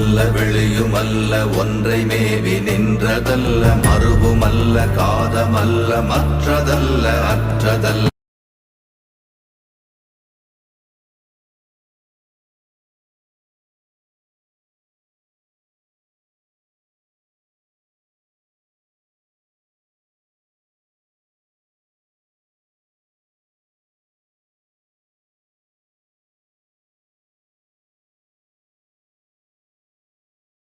உருவுமல்ல விழியுமல்ல ஒன்றை மேவி நின்றதல்ல மறுவுமல்ல காதமல்ல மற்றதல்ல அற்றதல்ல.